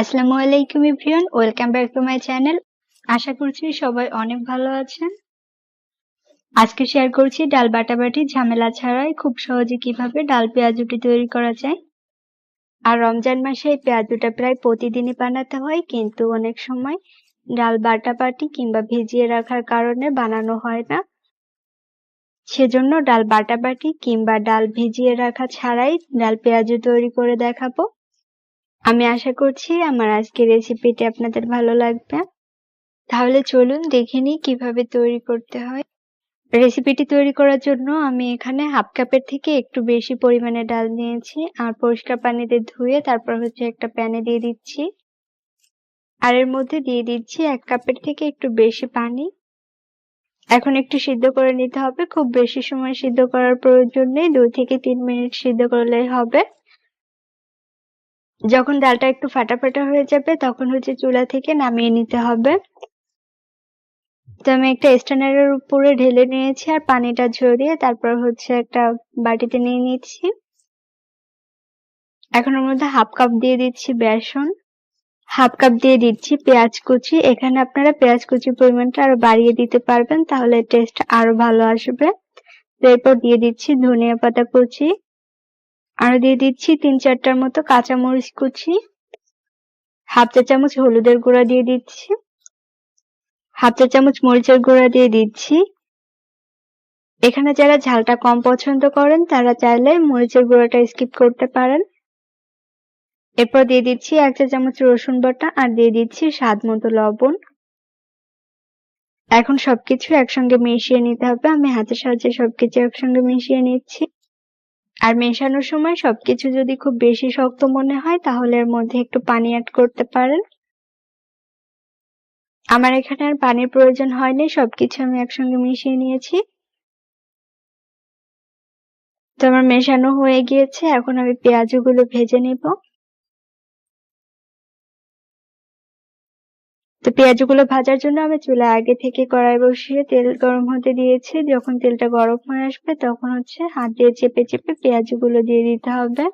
আসসালামু আলাইকুম everyone, welcome back to my channel. আশা করছি সবাই অনেক ভালো আছেন। আজকে শেয়ার করছি ডাল বাটাবাটি, ঝামেলা ছাড়াই খুব সহজে কীভাবে ডাল পেঁয়াজুটি তৈরি করা যায়। আর রমজান মাসে এই পেঁয়াজুটা প্রায় প্রতিদিনই বানাতে হয়, কিন্তু অনেক সময় ডাল বাটাবাটি কিংবা ভিজিয়ে রাখার কারণে বানানো হয় না। সেজন্য ডাল বাটাবাটি কিংবা ডাল ভিজিয়ে রাখা ছাড়াই ডাল পেঁয়াজু তৈরি করে দেখাবো। আমি আশা করছি আমার আজকের রেসিপিটি আপনাদের ভালো লাগবে। তাহলে চলুন দেখে নিই কীভাবে তৈরি করতে হয়। রেসিপিটি তৈরি করার জন্য আমি এখানে হাফ কাপের থেকে একটু বেশি পরিমাণে ডাল নিয়েছি আর পরিষ্কার পানিতে ধুয়ে তারপর হচ্ছে একটা প্যানে দিয়ে দিচ্ছি। আর এর মধ্যে দিয়ে দিচ্ছি এক কাপের থেকে একটু বেশি পানি। এখন একটু সিদ্ধ করে নিতে হবে। খুব বেশি সময় সিদ্ধ করার প্রয়োজন নেই। দুই থেকে তিন মিনিট সিদ্ধ করলেই হবে। যখন ডালটা একটু ফাটা ফাটা হয়ে যাবে, তখন হচ্ছে চুলা থেকে নামিয়ে নিতে হবে। তো আমি একটা স্ট্যান্ডারের উপরে ঢেলে নিয়েছি আর পানিটা ঝরিয়ে তারপর হচ্ছে একটা বাটিতে নিয়ে নিচ্ছি। এখন ওর মধ্যে হাফ কাপ দিয়ে দিচ্ছি বেসন, হাফ কাপ দিয়ে দিচ্ছি পেঁয়াজ কুচি। এখানে আপনারা পেঁয়াজ কুচির পরিমাণটা আরও বাড়িয়ে দিতে পারবেন, তাহলে টেস্ট আরও ভালো আসবে। এরপর দিয়ে দিচ্ছি ধনিয়া পাতা কুচি। আর দিয়ে দিচ্ছি তিন চারটার মতো কাঁচা মরিচ কুচি। হাফ চা চামচ হলুদের গুঁড়া দিয়ে দিচ্ছি। হাফ চা চামচ মরিচের গুঁড়া দিয়ে দিচ্ছি। এখানে যারা ঝালটা কম পছন্দ করেন, তারা চাইলে মরিচের গুঁড়াটা স্কিপ করতে পারেন। এরপর দিয়ে দিচ্ছি এক চা চামচ রসুন বাটা আর দিয়ে দিচ্ছি স্বাদ মতো লবণ। এখন সবকিছু একসঙ্গে মিশিয়ে নিতে হবে। আমি হাতের সাহায্যে সবকিছু একসঙ্গে মিশিয়ে নিচ্ছি। আর মেশানোর সময় সবকিছু যদি খুব বেশি শক্ত মনে হয়, তাহলে এর মধ্যে একটু পানি অ্যাড করতে পারেন। আমার এখানে আর পানির প্রয়োজন হয়নি, সবকিছু আমি একসঙ্গে মিশিয়ে নিয়েছি। তো আমার মেশানো হয়ে গিয়েছে, এখন আমি পেঁয়াজগুলো ভেজে নিব। তো পেঁয়াজগুলো ভাজার জন্য আমি চুলা আগে থেকে কড়াই বসিয়ে তেল গরম হতে দিয়েছি। যখন তেলটা গরম হয়ে আসবে তখন হচ্ছে হাত দিয়ে চেপে চেপে পেঁয়াজগুলো দিয়ে দিতে হবে।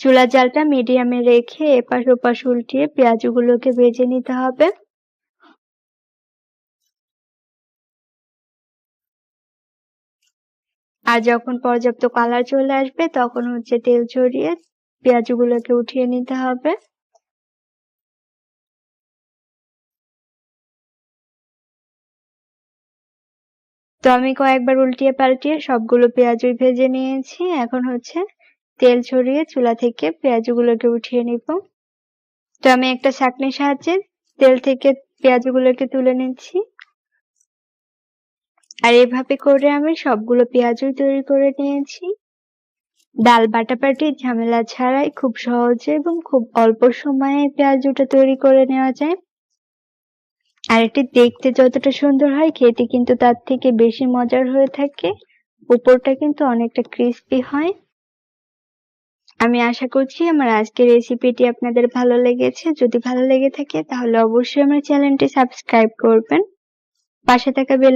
চুলার জালটা মিডিয়ামে রেখে এপাশ ওপাশ উল্টিয়ে পেঁয়াজগুলোকে ভেজে নিতে হবে। আর যখন পর্যাপ্ত কালার চলে আসবে, তখন হচ্ছে তেল ছড়িয়ে পেঁয়াজগুলোকে উঠিয়ে নিতে হবে। তো আমি কয়েকবার উল্টিয়ে পাল্টিয়ে সবগুলো পেঁয়াজই ভেজে নিয়েছি। এখন হচ্ছে তেল ছড়িয়ে চুলা থেকে পেঁয়াজগুলোকে উঠিয়ে নিব। তো আমি একটা ছাঁকনির সাহায্যে তেল থেকে পেঁয়াজগুলোকে তুলে নিচ্ছি। আর এভাবে করে আমি সবগুলো পেঁয়াজই তৈরি করে নিয়েছি। ডাল বাটাবাটি ঝামেলা ছাড়াই খুব সহজে এবং খুব অল্প সময়ে পেঁয়াজুটা তৈরি করে নেওয়া যায়। আর এটি দেখতে যতটা সুন্দর হয়, খেতে কিন্তু তার থেকে বেশি মজার হয়ে থাকে। উপরটা কিন্তু অনেকটা ক্রিস্পি হয়। আমি আশা করছি আমার আজকের রেসিপিটি আপনাদের ভালো লেগেছে। যদি ভালো লেগে থাকে, তাহলে অবশ্যই আমার চ্যানেলটি সাবস্ক্রাইব করবেন। পাশে থাকা বেল